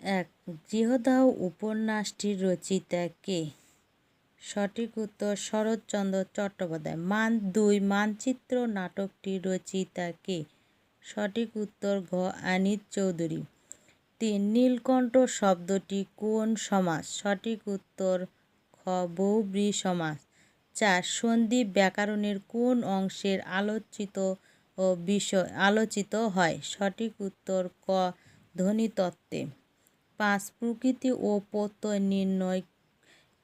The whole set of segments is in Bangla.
এক গৃহদাহ উপন্যাসটির রচিতা কে? সঠিক উত্তর শরৎচন্দ্র চট্টোপাধ্যায়। মান দুই, মানচিত্র নাটকটির রচিতা কে? সঠিক উত্তর ঘ আনিত চৌধুরী। তিন, নীলকণ্ঠ শব্দটি কোন সমাজ? সঠিক উত্তর খ বহুব্রী সমাজ। চার সন্ধি ব্যাকরণের কোন অংশের আলোচিত ও বিষয়, আলোচিত হয়? সঠিক উত্তর ক, ধ্বনিতত্ত্বে। পাঁচ, প্রকৃতি ও প্রত্যয় নির্ণয়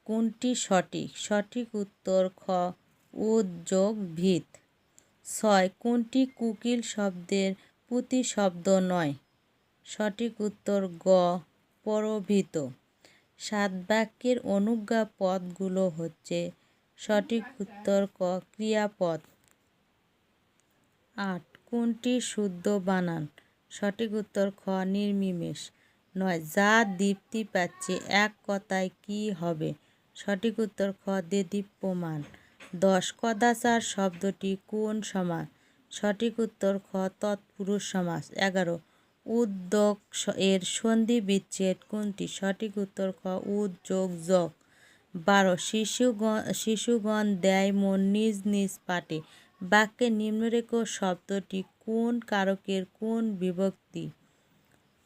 কোনটি সঠিক? সঠিক উত্তর খ উদ্যোগ ভিত ছয়, কোনটি কুকিল শব্দের প্রতিশব্দ নয়? সঠিক উত্তর গ, পরভিত। সাত, বাক্যের অনুজ্ঞা পদগুলো হচ্ছে সঠিক উত্তর ক, ক্রিয়াপদ। আট, কোনটি শুদ্ধ বানান? সঠিক উত্তর খ নির্মিমেষ নয়, যা দীপ্তি পাচ্ছে এক কথায় কি হবে? সঠিক উত্তর, খ, দে দীপ্যমান দশ, কদাচার শব্দটি কোন সমাস? সঠিক উত্তর, খ, তৎপুরুষ সমাস। এগারো, উদ্যোগ এর সন্ধি বিচ্ছেদ কোনটি? সঠিক উত্তর, খ, উদ্যোগ, যোগ। বারো, শিশুগণ শিশুগণ দেয় মন নিজ নিজ পাটে। বাক্যে নিম্নরেখ শব্দটি কোন কারকের কোন বিভক্তি?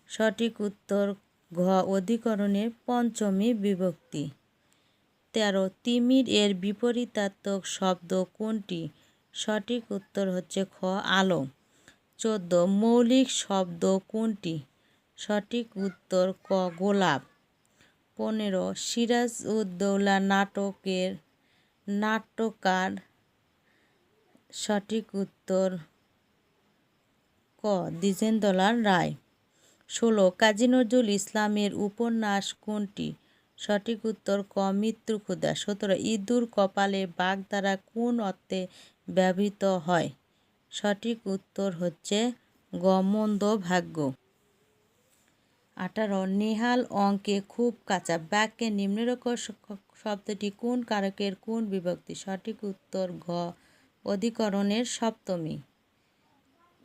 সঠিক উত্তর ঘ অধিকরণের পঞ্চমী বিভক্তি। তেরো, তিমির এর বিপরীতাত্মক শব্দ কোনটি? সঠিক উত্তর হচ্ছে খ, আলো। চোদ্দ, মৌলিক শব্দ কোনটি? সঠিক উত্তর ক, গোলাপ। পনেরো সিরাজ উদ্দৌলা নাটকের নাট্যকার সঠিক উত্তর ক, দ্বিজেন্দ্রলাল রায়। ষোলো, কাজী নজরুল ইসলামের উপন্যাস কোনটি? সঠিক উত্তর, ক মৃত্যু ক্ষুদা সতেরো, ইঁদুর কপালে বাঘ দ্বারা কোন অর্থে ব্যবহৃত হয়? সঠিক উত্তর হচ্ছে গমন্দ ভাগ্য। আঠারো, নেহাল অঙ্কে খুব কাঁচা। বাক্যে নিম্নরেখা শব্দটি কোন কারকের কোন বিভক্তি? সঠিক উত্তর, ঘ, অধিকরণের সপ্তমী।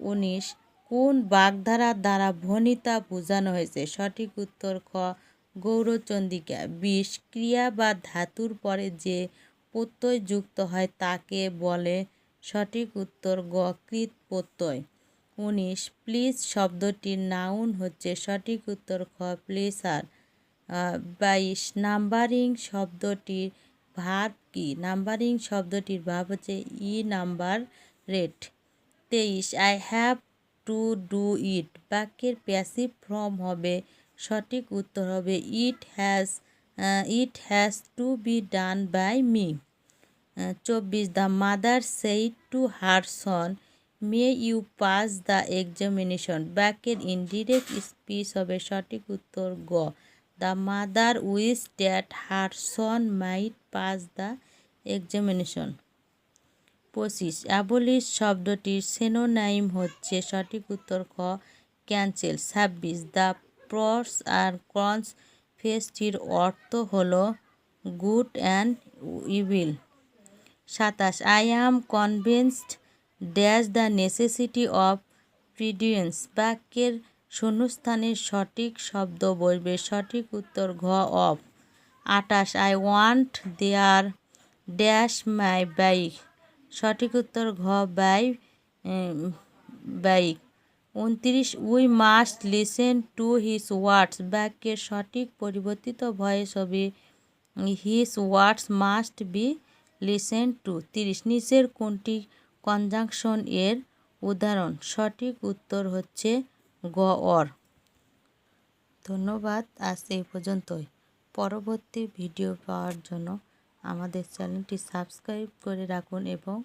উনিশ কোন বাগধারার দ্বারা ভনিতা বোঝানো হয়েছে? সঠিক উত্তর খ গৌরচন্দিকা বিশ ক্রিয়া বা ধাতুর পরে যে প্রত্যয় যুক্ত হয় তাকে বলে সঠিক উত্তর গ, কৃত প্রত্যয়। উনিশ, প্লিজ শব্দটির নাউন হচ্ছে সঠিক উত্তর খ প্লেসার বাইশ, নাম্বারিং শব্দটির ভাব কি? নাম্বারিং শব্দটির ভাব হচ্ছে ই নাম্বার রেট। তেইশ, I have to do it বাক্যের প্যাসিভ ফর্ম হবে, সঠিক উত্তর হবে it has it has to be done by me চব্বিশ the mother said to her son may you pass the examination বাক্যের ইনডিরেক্ট স্পিচ হবে, সঠিক উত্তর গ the mother wished that her son might pass the examination পঁচিশ। অ্যাবলিশ শব্দটির সেনোনাইম হচ্ছে সঠিক উত্তর খ, ক্যান্সেল। ছাব্বিশ, দ্য প্রস আর ক্রন্স ফেসটির অর্থ হল গুড অ্যান্ড ইভিল। সাতাশ, I am convinced dash the necessity of prudence. বাক্যের শূন্যস্থানের সঠিক শব্দ বলবে সঠিক উত্তর ঘ অফ। আটাশ I want there dash my bike. সঠিক উত্তর ঘ বাই বাইক উনত্রিশ, we must listen to his words. বাক্যের সঠিক পরিবর্তিত ভয়েস হবে his words must be listen to. তিরিশ, নিচের কোনটি কনজাংশন এর উদাহরণ? সঠিক উত্তর হচ্ছে গ অর। ধন্যবাদ, আজ এই পর্যন্তই। পরবর্তী ভিডিও পাওয়ার জন্য আমাদের চ্যানেলটি সাবস্ক্রাইব করে রাখুন এবং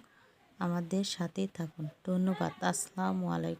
আমাদের সাথেই থাকুন। ধন্যবাদ। আসসালামু আলাইকুম।